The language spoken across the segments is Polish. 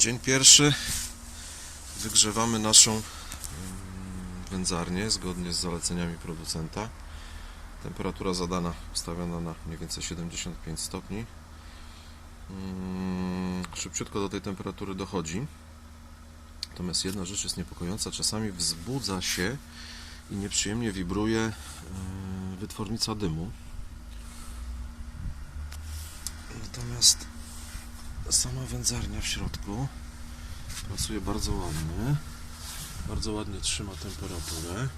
Dzień pierwszy. Wygrzewamy naszą mm, wędzarnię zgodnie z zaleceniami producenta. Temperatura zadana ustawiona na mniej więcej 75 stopni. Mm, Szybciutko do tej temperatury dochodzi. Natomiast jedna rzecz jest niepokojąca. Czasami wzbudza się i nieprzyjemnie wibruje yy, wytwornica dymu. Natomiast sama wędzarnia w środku pracuje bardzo ładnie. Bardzo ładnie trzyma temperaturę.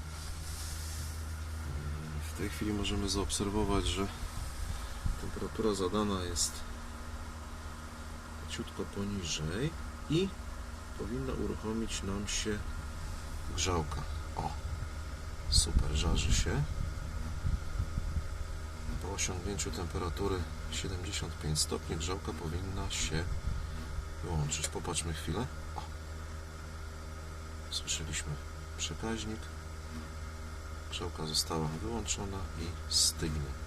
W tej chwili możemy zaobserwować, że temperatura zadana jest ciutko poniżej i powinna uruchomić nam się grzałka. O, super, żarzy się. Po osiągnięciu temperatury 75 stopni grzałka powinna się wyłączyć. Popatrzmy chwilę. O. Słyszeliśmy przekaźnik. Grzałka została wyłączona i stygnie.